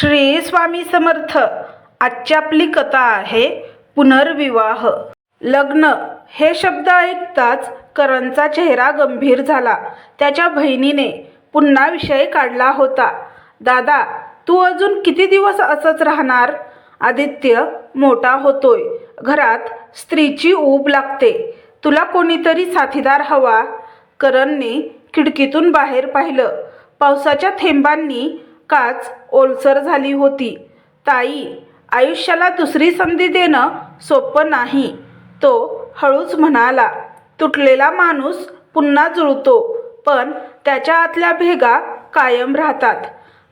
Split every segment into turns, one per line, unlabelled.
श्री स्वामी समर्थ. आजची आपली कथा आहे पुनर्विवाह. लग्न हे शब्द ऐकताच करणचा चेहरा गंभीर झाला. त्याच्या बहिणीने पुन्हा विषय काढला होता. दादा तू अजून किती दिवस असंच राहणार? आदित्य मोठा होतोय. घरात स्त्रीची ऊब लागते. तुला कोणीतरी साथीदार हवा. करणने खिडकीतून बाहेर पाहिलं. पावसाच्या थेंबांनी काच ओलसर झाली होती. ताई आयुष्याला दुसरी संधी देणं सोपं नाही तो हळूच म्हणाला. तुटलेला माणूस पुन्हा जुळतो पण त्याच्या आतल्या भेगा कायम राहतात.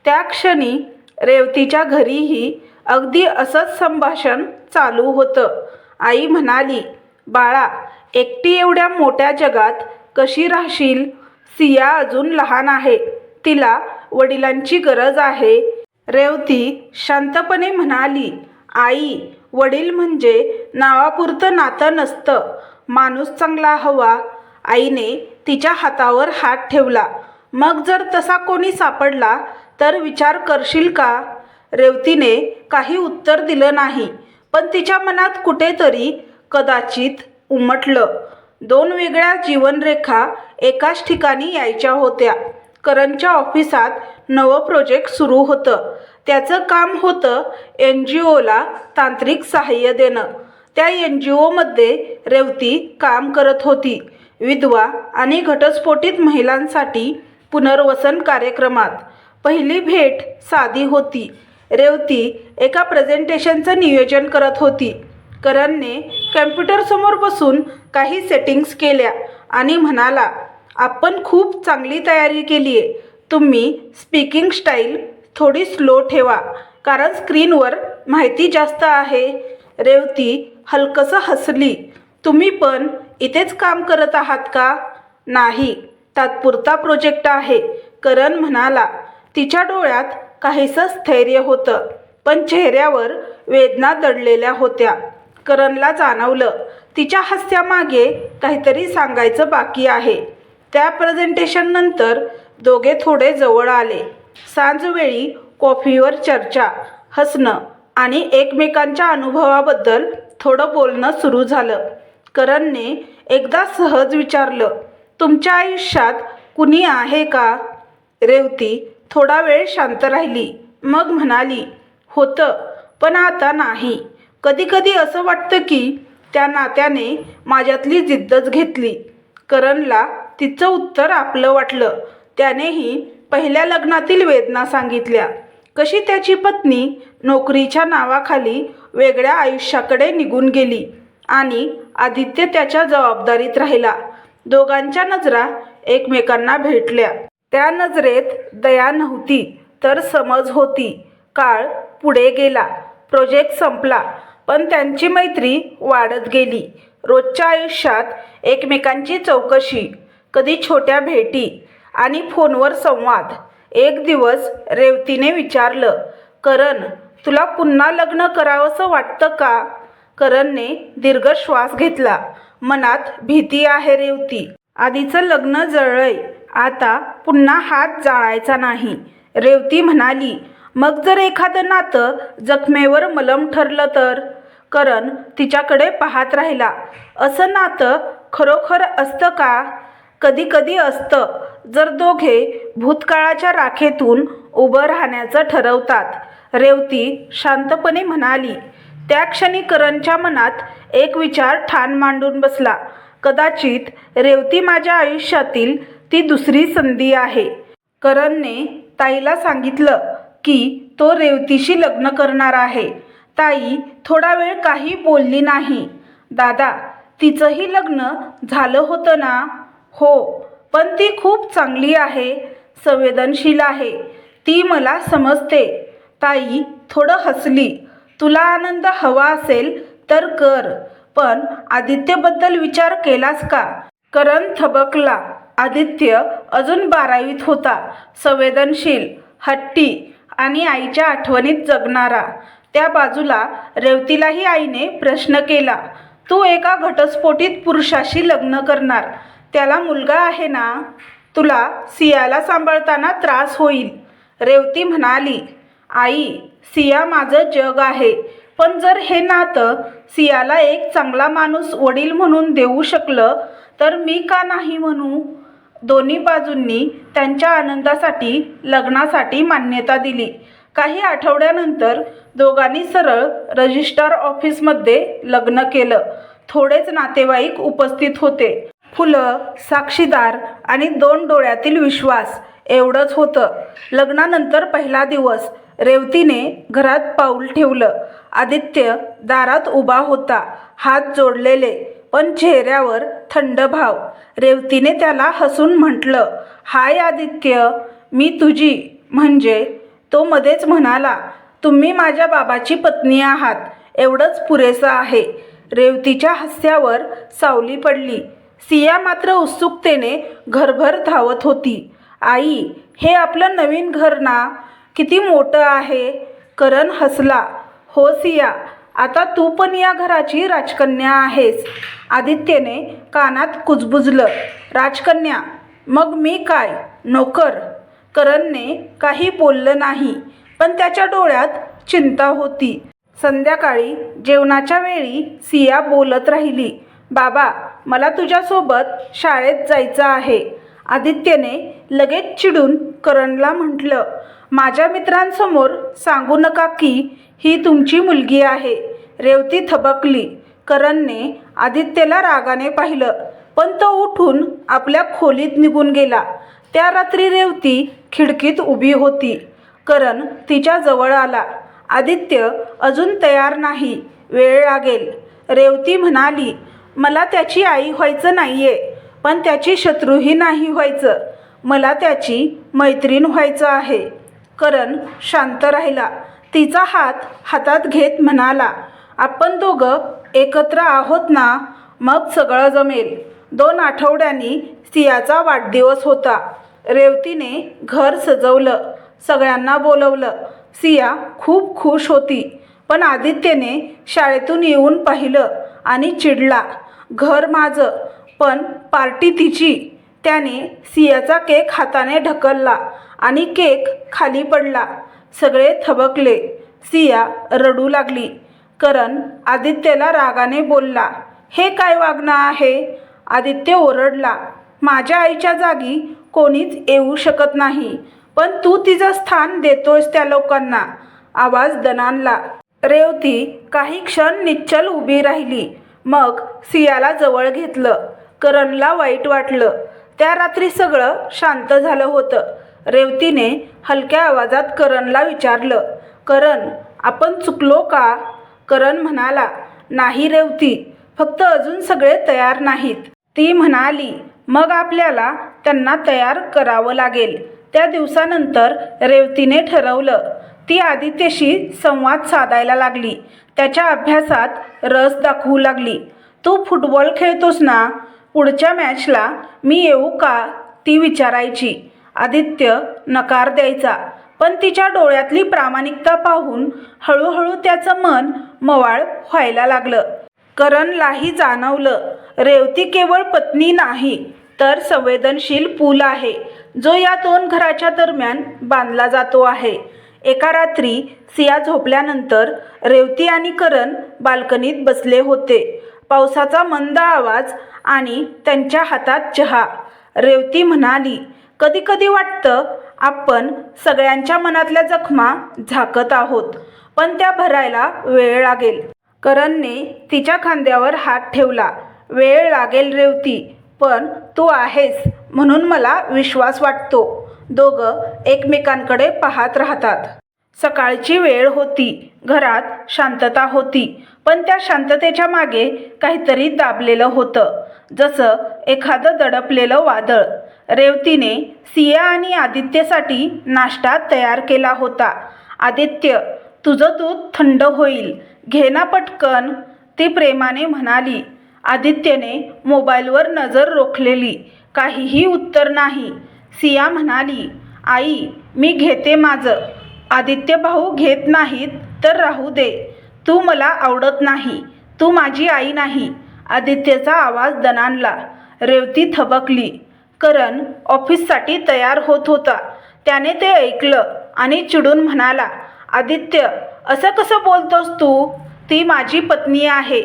त्या क्षणी रेवतीच्या घरीही अगदी असंच संभाषण चालू होतं. आई म्हणाली बाळा एकटी एवढ्या मोठ्या जगात कशी राहशील? सिया अजून लहान आहे. तिला वडिलांची गरज आहे. रेवती शांतपणे म्हणाली आई वडील म्हणजे नावापुरतं नातं नसतं. माणूस चांगला हवा. आईने तिच्या हातावर हात ठेवला. मग जर तसा कोणी सापडला तर विचार करशील का? रेवतीने काही उत्तर दिलं नाही पण तिच्या मनात कुठेतरी कदाचित उमटलं. दोन वेगळ्या जीवनरेखा एकाच ठिकाणी यायच्या होत्या. करणच्या ऑफिसात नवं प्रोजेक्ट सुरू होतं. त्याचं काम होतं एन जी ओला तांत्रिक सहाय्य देणं. त्या एन जी ओमध्ये रेवती काम करत होती. विधवा आणि घटस्फोटित महिलांसाठी पुनर्वसन कार्यक्रमात. पहिली भेट साधी होती. रेवती एका प्रेझेंटेशनचं नियोजन करत होती. करणने कम्प्युटरसमोर बसून काही सेटिंग्स केल्या आणि म्हणाला आपण खूप चांगली तयारी केली आहे. तुम्ही स्पीकिंग स्टाईल थोडी स्लो ठेवा कारण स्क्रीनवर माहिती जास्त आहे. रेवती हलकसं हसली. तुम्ही पण इथेच काम करत आहात का? नाही तात्पुरता प्रोजेक्ट आहे करण म्हणाला. तिच्या डोळ्यात काहीसं स्थैर्य होतं पण चेहऱ्यावर वेदना दडलेल्या होत्या. करणला जाणवलं तिच्या हास्यामागे काहीतरी सांगायचं बाकी आहे. त्या प्रेझेंटेशननंतर दोघे थोडे जवळ आले. सांजवेळी कॉफीवर चर्चा हसणं आणि एकमेकांच्या अनुभवाबद्दल थोडं बोलणं सुरू झालं. करणने एकदा सहज विचारलं तुमच्या आयुष्यात कुणी आहे का? रेवती थोडा वेळ शांत राहिली मग म्हणाली होतं पण आता नाही. कधीकधी असं वाटतं की त्या नात्याने माझ्यातली जिद्दच घेतली. करणला तिचं उत्तर आपलं वाटलं. त्यानेही पहिल्या लग्नातील वेदना सांगितल्या. कशी त्याची पत्नी नोकरीच्या नावाखाली वेगळ्या आयुष्याकडे निघून गेली आणि आदित्य त्याच्या जबाबदारीत राहिला. दोघांच्या नजरा एकमेकांना भेटल्या. त्या नजरेत दया नव्हती तर समज होती. काळ पुढे गेला प्रोजेक्ट संपला पण त्यांची मैत्री वाढत गेली. रोजच्या आयुष्यात एकमेकांची चौकशी कधी छोट्या भेटी आणि फोनवर संवाद. एक दिवस रेवतीने विचारलं करण तुला पुन्हा लग्न करावंसं वाटतं का? करणने दीर्घ श्वास घेतला. मनात भीती आहे रेवती. आधीचं लग्न जळलंय. आता पुन्हा हात जाळायचा नाही. रेवती म्हणाली मग जर एखादं नातं जखमेवर मलम ठरलं तर? करण तिच्याकडे पाहत राहिला असं नातं खरोखर असतं का? कधी कधी असतं. जर दोघे भूतकाळाच्या राखेतून उभं राहण्याचं ठरवतात. रेवती शांतपणे म्हणाली त्या क्षणी करणच्या मनात एक विचार ठाण मांडून बसला. कदाचित रेवती माझ्या आयुष्यातील ती दुसरी संधी आहे. करणने ताईला सांगितलं की तो रेवतीशी लग्न करणार आहे. ताई थोडा वेळ काही बोलली नाही. दादा तिचंही लग्न झालं होतं ना? हो पण ती खूप चांगली आहे संवेदनशील आहे. ती मला समजते. ताई थोडं हसली. तुला आनंद हवा असेल तर कर पण आदित्यबद्दल विचार केलास का? करण थबकला. आदित्य अजून बारावीत होता. संवेदनशील हट्टी आणि आईच्या आठवणीत जगणारा. त्या बाजूला रेवतीलाही आईने प्रश्न केला. तू एका घटस्फोटीत पुरुषाशी लग्न करणार. त्याला मुलगा आहे ना तुला सियाला सांभाळताना त्रास होईल. रेवती म्हणाली आई सिया माझं जग आहे. पण जर हे नातं सियाला एक चांगला माणूस वडील म्हणून देऊ शकलं तर मी का नाही म्हणू दोन्ही बाजूंनी त्यांच्या आनंदासाठी लग्नासाठी मान्यता दिली. काही आठवड्यानंतर दोघांनी सरळ रजिस्ट्रार ऑफिसमध्ये लग्न केलं. थोडेच नातेवाईक उपस्थित होते. फुलं साक्षीदार आणि दोन डोळ्यातील विश्वास. एवढंच होतं. लग्नानंतर पहिला दिवस रेवतीने घरात पाऊल ठेवलं. आदित्य दारात उभा होता. हात जोडलेले पण चेहऱ्यावर थंड भाव. रेवतीने त्याला हसून म्हटलं हाय आदित्य मी तुझी म्हणजे तो मध्येच म्हणाला तुम्ही माझ्या बाबाची पत्नी आहात. एवढंच पुरेसं आहे. रेवतीच्या हास्यावर सावली पडली. सिया मात्र उत्सुकतेने घरभर धावत होती. आई हे आपलं नवीन घर ना? किती मोठं आहे. करण हसला. हो सिया आता तू पण या घराची राजकन्या आहेस. आदित्यने कानात कुजबुजलं. राजकन्या मग मी काय? नोकर. करणने काही बोललं नाही पण त्याच्या डोळ्यात चिंता होती. संध्याकाळी जेवणाच्या वेळी सिया बोलत राहिली. बाबा मला तुझ्यासोबत शाळेत जायचं आहे. आदित्यने लगेच चिडून करणला म्हटलं माझ्या मित्रांसमोर सांगू नका की ही तुमची मुलगी आहे. रेवती थबकली. करणने आदित्यला रागाने पाहिलं पण तो उठून आपल्या खोलीत निघून गेला. त्या रात्री रेवती खिडकीत उभी होती. करण तिच्या जवळ आला. आदित्य अजून तयार नाही. वेळ लागेल. रेवती म्हणाली मला त्याची आई व्हायचं नाही आहे पण त्याची शत्रूही नाही व्हायचं. मला त्याची मैत्रीण व्हायचं आहे. करण शांत राहिला. तिचा हात हातात घेत म्हणाला आपण दोघं एकत्र आहोत ना? मग सगळं जमेल. दोन आठवड्यांनी सियाचा वाढदिवस होता. रेवतीने घर सजवलं सगळ्यांना बोलवलं. सिया खूप खुश होती पण आदित्यने शाळेतून येऊन पाहिलं आणि चिडला. घर माझं. पण पार्टी तिची. त्याने सियाचा केक हाताने ढकलला आणि केक खाली पडला. सगळे थबकले. सिया रडू लागली. करण आदित्यला रागाने बोलला हे काय वागणं आहे? आदित्य ओरडला माझ्या आईच्या जागी कोणीच येऊ शकत नाही पण तू तिचं स्थान देतोयस त्या लोकांना. आवाज दणानला रेवती काही क्षण निश्चल उभी राहिली. मग सियाला जवळ घेतलं. करणला वाईट वाटलं. त्या रात्री सगळं शांत झालं होतं. रेवतीने हलक्या आवाजात करणला विचारलं करण आपण चुकलो का? करण म्हणाला नाही रेवती फक्त अजून सगळे तयार नाहीत. ती म्हणाली मग आपल्याला त्यांना तयार करावं लागेल. त्या दिवसानंतर रेवतीने ठरवलं ती आदित्यशी संवाद साधायला लागली. त्याच्या अभ्यासात रस दाखवू लागली. तू फुटबॉल खेळतोस ना? पुढच्या मॅचला मी येऊ का? ती विचारायची. आदित्य नकार द्यायचा. पण तिच्या डोळ्यातली प्रामाणिकता पाहून हळूहळू त्याचं मन मवाळ व्हायला लागलं. करणलाही जाणवलं. रेवती केवळ पत्नी नाही तर संवेदनशील पूल आहे जो या दोन घराच्या दरम्यान बांधला जातो आहे. एका रात्री सिया झोपल्यानंतर रेवती आणि करण बाल्कनीत बसले होते. पावसाचा मंद आवाज आणि त्यांच्या हातात चहा. रेवती म्हणाली कधी कधी वाटतं आपण सगळ्यांच्या मनातल्या जखमा झाकत आहोत पण त्या भरायला वेळ लागेल. करणने तिच्या खांद्यावर हात ठेवला. वेळ लागेल रेवती पण तू आहेस म्हणून मला विश्वास वाटतो. दोघं एकमेकांकडे पाहत राहतात. सकाळची वेळ होती. घरात शांतता होती. पण त्या शांततेच्या मागे काहीतरी दाबलेलं होतं. जसं एखादं दडपलेलं वादळ. रेवतीने सिया आणि आदित्यसाठी नाश्ता तयार केला होता. आदित्य तुझं दूध थंड होईल. घे ना पटकन ती प्रेमाने म्हणाली. आदित्यने मोबाईलवर नजर रोखलेली. काहीही उत्तर नाही. सिया म्हणाली आई मी घेते माझं. आदित्य भाऊ घेत नाहीत तर राहू दे. तू मला आवडत नाही. तू माझी आई नाही. आदित्यचा आवाज दणाणला. रेवती थबकली. करण ऑफिससाठी तयार होत होता. त्याने ते ऐकलं आणि चिडून म्हणाला आदित्य असं कसं बोलतोस तू? ती माझी पत्नी आहे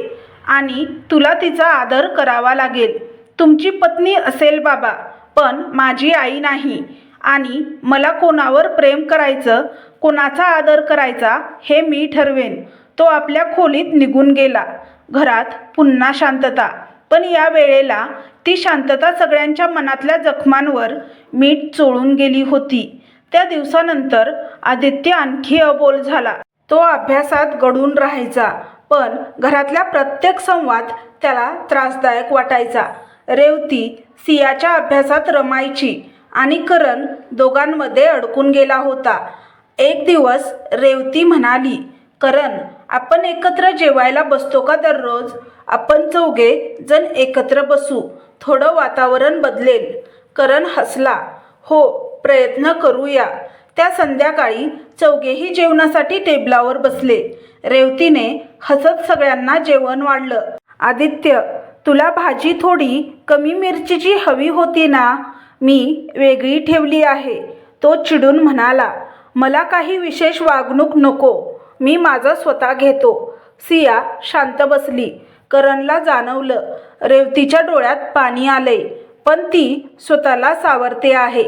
आणि तुला तिचा आदर करावा लागेल. तुमची पत्नी असेल बाबा. पण माझी आई नाही. आणि मला कोणावर प्रेम करायचं कोणाचा आदर करायचा हे मी ठरवेन. तो आपल्या खोलीत निघून गेला. घरात पुन्हा शांतता. पण या वेळेला ती शांतता सगळ्यांच्या मनातल्या जखमांवर मीठ चोळून गेली होती. त्या दिवसानंतर आदित्य आणखी अबोल झाला. तो अभ्यासात गडून राहायचा पण घरातल्या प्रत्येक संवाद त्याला त्रासदायक वाटायचा. रेवती सियाच्या अभ्यासात रमायची आणि करण दोघांमध्ये अडकून गेला होता. एक दिवस रेवती म्हणाली करण आपण एकत्र जेवायला बसतो का दररोज? आपण चौघे जण एकत्र बसू. थोडं वातावरण बदलेल. करण हसला. हो प्रयत्न करूया. त्या संध्याकाळी चौघेही जेवणासाठी टेबलावर बसले. रेवतीने हसत सगळ्यांना जेवण वाढलं. आदित्य तुला भाजी थोडी कमी मिरचीची हवी होती ना? मी वेगळी ठेवली आहे तो चिडून म्हणाला. मला काही विशेष वागणूक नको मी माझं स्वतः घेतो. सिया शांत बसली. करणला जाणवलं रेवतीच्या डोळ्यात पाणी आले पण ती स्वतःला सावरते आहे.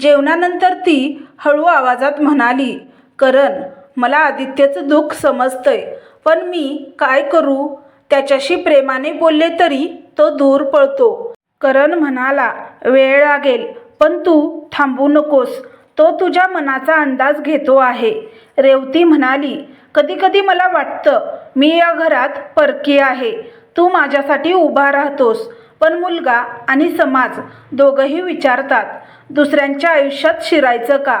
जेवणानंतर ती हळू आवाजात म्हणाली करण मला आदित्यचं दुःख समजतंय पण मी काय करू? त्याच्याशी प्रेमाने बोलले तरी तो दूर पळतो. करण म्हणाला वेळ लागेल पण तू थांबू नकोस. तो तुझ्या मनाचा अंदाज घेतो आहे. रेवती म्हणाली कधीकधी मला वाटतं मी या घरात परकी आहे. तू माझ्यासाठी उभा राहतोस पण मुलगा आणि समाज दोघंही विचारतात दुसऱ्यांच्या आयुष्यात शिरायचं का?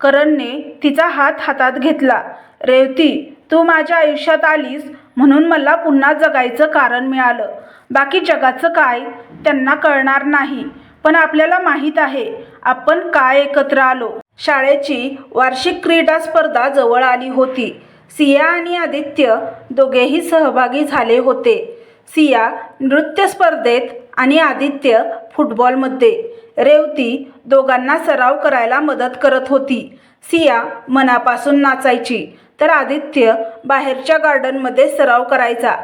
करणने तिचा हात हातात घेतला रेवती तू माझ्या आयुष्यात आलीस म्हणून मला पुन्हा जगायचं कारण मिळालं. बाकी जगाचं काय त्यांना कळणार नाही. पण आपल्याला माहीत आहे आपण काय एकत्र आलो. शाळेची वार्षिक क्रीडा स्पर्धा जवळ आली होती. सिया आणि आदित्य दोघेही सहभागी झाले होते. सिया नृत्य स्पर्धेत आणि आदित्य फुटबॉलमध्ये. रेवती दोघांना सराव करायला मदत करत होती. सिया मनापासून नाचायची. तर आदित्य बाहेरच्या गार्डनमध्ये सराव करायचा.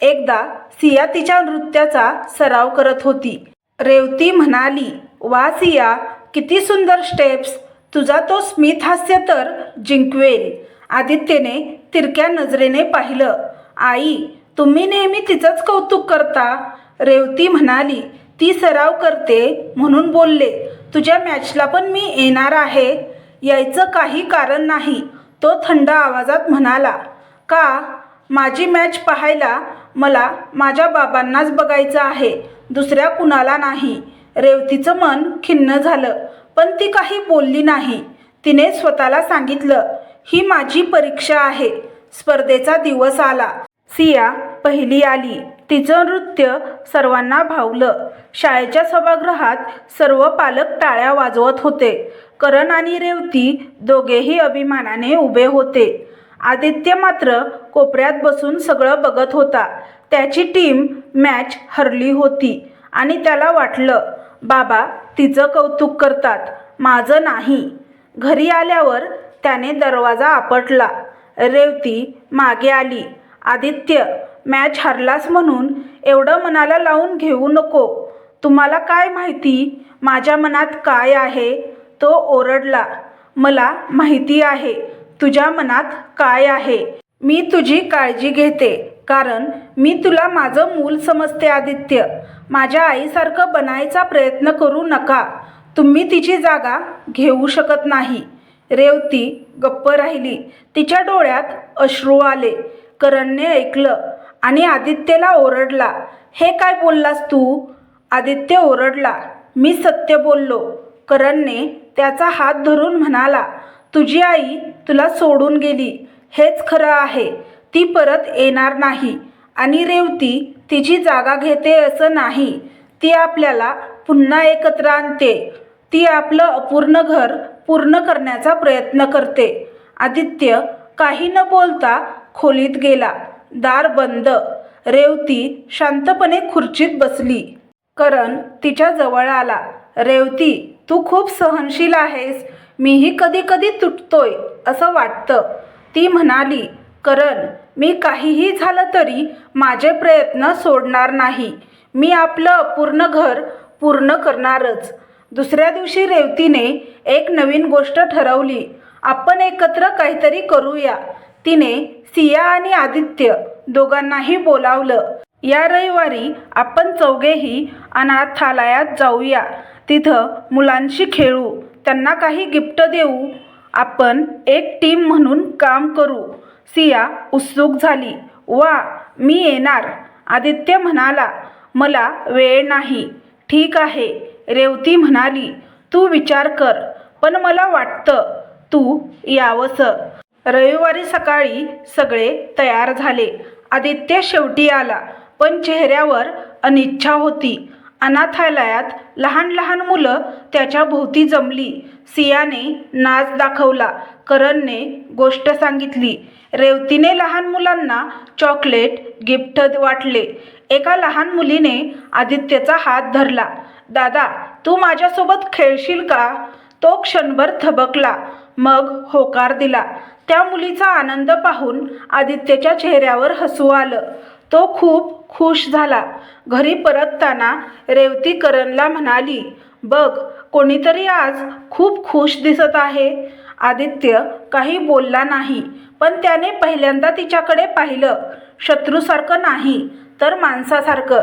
एकदा सिया तिच्या नृत्याचा सराव करत होती. रेवती म्हणाली वा सिया किती सुंदर स्टेप्स तुझा तो स्मित हास्य तर जिंकवेल. आदित्यने तिरक्या नजरेने पाहिलं. आई तुम्ही नेहमी तिचंच कौतुक करता? रेवती म्हणाली ती सराव करते म्हणून बोलले. तुझ्या मॅचला पण मी येणार आहे. यायचं काही कारण नाही. तो थंड आवाजात म्हणाला का? माझी मॅच पाहायला मला माझ्या बाबांनाच बघायचं आहे दुसऱ्या कुणाला नाही. रेवतीचं मन खिन्न झालं पण ती काही बोलली नाही. तिने स्वतःला सांगितलं ही माझी परीक्षा आहे स्पर्धेचा दिवस आला. सिया पहिली आली. तिचं नृत्य सर्वांना भावलं. शाळेच्या सभागृहात सर्व पालक टाळ्या वाजवत होते. करण आणि रेवती दोघेही अभिमानाने उभे होते. आदित्य मात्र कोपऱ्यात बसून सगळं बघत होता. त्याची टीम मॅच हरली होती आणि त्याला वाटलं बाबा तिचं कौतुक करतात माझं नाही. घरी आल्यावर त्याने दरवाजा आपटला. रेवती मागे आली आदित्य मॅच हरलास म्हणून एवढं मनाला लावून घेऊ नको. तुम्हाला काय माहिती? माझ्या मनात काय आहे? तो ओरडला मला माहिती आहे तुझ्या मनात काय आहे? मी तुझी काळजी घेते कारण मी तुला माझं मूल समजते आदित्य. माझ्या आईसारखं बनायचा प्रयत्न करू नका. तुम्ही तिची जागा घेऊ शकत नाही. रेवती गप्प राहिली. तिच्या डोळ्यात अश्रू आले. करणने ऐकलं आणि आदित्यला ओरडला हे काय बोललास तू? आदित्य ओरडला मी सत्य बोललो. करणने त्याचा हात धरून म्हणाला तुझी आई तुला सोडून गेली. हेच खरं आहे. ती परत येणार नाही. आणि रेवती तिची जागा घेते असं नाही. ती आपल्याला पुन्हा एकत्र आणते. ती आपलं अपूर्ण घर पूर्ण करण्याचा प्रयत्न करते. आदित्य काही न बोलता खोलीत गेला. दार बंद. रेवती शांतपणे खुर्चीत बसली. करण तिच्या जवळ आला. रेवती तू खूप सहनशील आहेस. मीही कधी कधी तुटतोय असं वाटतं. ती म्हणाली करण मी काहीही झालं तरी माझे प्रयत्न सोडणार नाही. मी आपलं अपूर्ण घर पूर्ण करणारच. दुसऱ्या दिवशी रेवतीने एक नवीन गोष्ट ठरवली. आपण एकत्र काहीतरी करूया. तिने सिया आणि आदित्य दोघांनाही बोलावलं. या रविवारी आपण चौघेही अनाथालयात जाऊया. तिथं मुलांशी खेळू. त्यांना काही गिफ्ट देऊ. आपण एक टीम म्हणून काम करू. सिया उत्सुक झाली. वा मी येणार. आदित्य म्हणाला. मला वेळ नाही. ठीक आहे. रेवती म्हणाली. तू विचार कर पण मला वाटतं तू यावंसं. रविवारी सकाळी सगळे तयार झाले. आदित्य शेवटी आला पण चेहऱ्यावर अनिच्छा होती. अनाथालयात लहान लहान मुलं त्याच्या भोवती जमली. सियाने नाच दाखवला. करणने गोष्ट सांगितली. रेवतीने लहान मुलांना चॉकलेट गिफ्ट वाटले. एका लहान मुलीने आदित्यचा हात धरला. दादा तू माझ्यासोबत खेळशील का? तो क्षणभर थबकला. मग होकार दिला. त्या मुलीचा आनंद पाहून आदित्यच्या चेहऱ्यावर हसू आलं. तो खूप खुश झाला. घरी परतताना रेवती करणला म्हणाली बघ कोणीतरी आज खूप खुश दिसत आहे. आदित्य काही बोलला नाही पण त्याने पहिल्यांदा तिच्याकडे पाहिलं. शत्रूसारखं नाही तर माणसासारखं.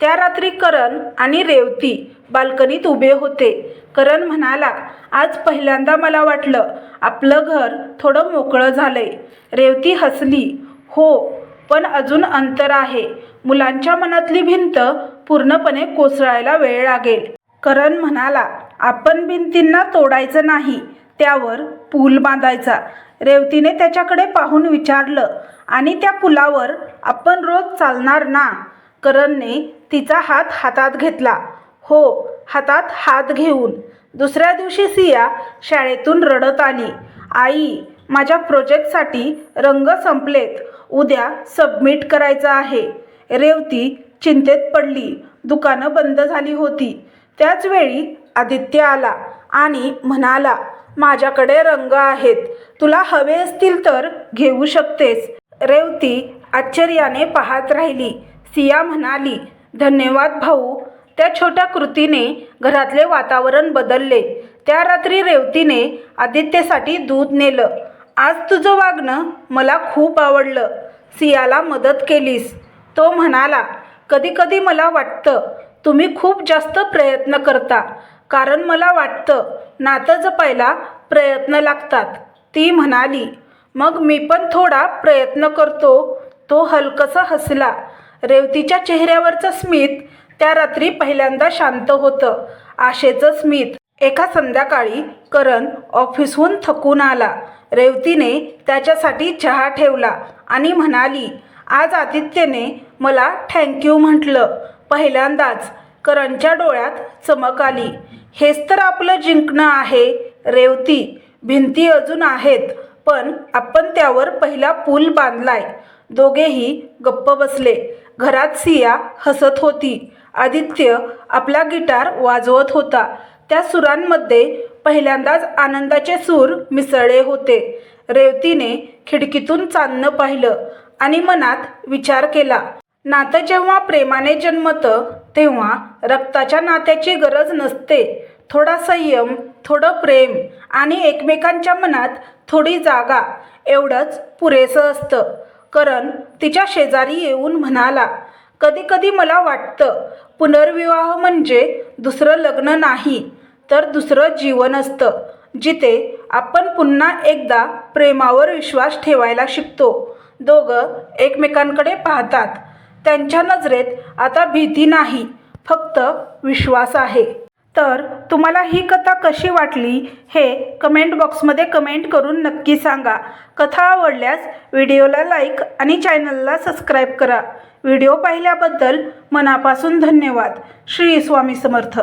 त्या रात्री करण आणि रेवती बाल्कनीत उभे होते. करण म्हणाला आज पहिल्यांदा मला वाटलं आपलं घर थोडं मोकळं झालंय. रेवती हसली हो पण अजून अंतर आहे. मुलांच्या मनातली भिंत पूर्णपणे कोसळायला वेळ लागेल. करण म्हणाला आपण भिंतींना तोडायचं नाही त्यावर पूल बांधायचा. रेवतीने त्याच्याकडे पाहून विचारलं आणि त्या पुलावर आपण रोज चालणार ना? करणने तिचा हात हातात घेतला. हो हातात हात घेऊन. दुसऱ्या दिवशी सिया शाळेतून रडत आली. आई माझ्या प्रोजेक्टसाठी रंग संपलेत. उद्या सबमिट करायचा आहे. रेवती चिंतेत पडली. दुकानं बंद झाली होती. त्याच वेळी आदित्य आला आणि म्हणाला माझ्याकडे रंग आहेत. तुला हवे असतील तर घेऊ शकतेस. रेवती आश्चर्याने पाहत राहिली. सिया म्हणाली धन्यवाद भाऊ. त्या छोट्या कृतीने घरातले वातावरण बदलले. त्या रात्री रेवतीने आदित्यसाठी दूध नेलं. आज तुझं वागणं मला खूप आवडलं. सियाला मदत केलीस. तो म्हणाला कधीकधी मला वाटतं तुम्ही खूप जास्त प्रयत्न करता. कारण मला वाटतं नातं जपायला प्रयत्न लागतात. ती म्हणाली मग मी पण थोडा प्रयत्न करतो. तो हलकसा हसला. रेवतीच्या चेहऱ्यावरचं स्मित त्या रात्री पहिल्यांदा शांत होतं. आशेचं स्मित एका संध्याकाळी करण ऑफिसहून थकून आला. रेवतीने त्याच्यासाठी चहा ठेवला आणि म्हणाली आज आदित्यने मला थँक्यू म्हटलं. पहिल्यांदाच करणच्या डोळ्यात चमक आली. हेच तर आपलं जिंकणं आहे रेवती. भिंती अजून आहेत पण आपण त्यावर पहिला पूल बांधलाय. दोघेही गप्प बसले. घरात सिया हसत होती. आदित्य आपला गिटार वाजवत होता. त्या सुरांमध्ये पहिल्यांदाच आनंदाचे सूर मिसळले होते. रेवतीने खिडकीतून चांदणं पाहिलं आणि मनात विचार केला नातं जेव्हा प्रेमाने जन्मतं तेव्हा रक्ताच्या नात्याची गरज नसते. थोडा संयम थोडं प्रेम आणि एकमेकांच्या मनात थोडी जागा एवढंच पुरेसं असतं. करण तिच्या शेजारी येऊन म्हणाला कधी कधी मला वाटतं पुनर्विवाह म्हणजे दुसरं लग्न नाही. तर दुसरं जीवन असतं जिथे आपण पुन्हा एकदा प्रेमावर विश्वास ठेवायला शिकतो. दोघं एकमेकांकडे पाहतात. त्यांच्या नजरेत आता भीती नाही फक्त विश्वास आहे. तर तुम्हाला ही कथा कशी वाटली हे कमेंट बॉक्समध्ये कमेंट करून नक्की सांगा. कथा आवडल्यास व्हिडिओला लाईक आणि चॅनलला सबस्क्राईब करा. व्हिडिओ पाहिल्याबद्दल मनापासून धन्यवाद. श्री स्वामी समर्थ.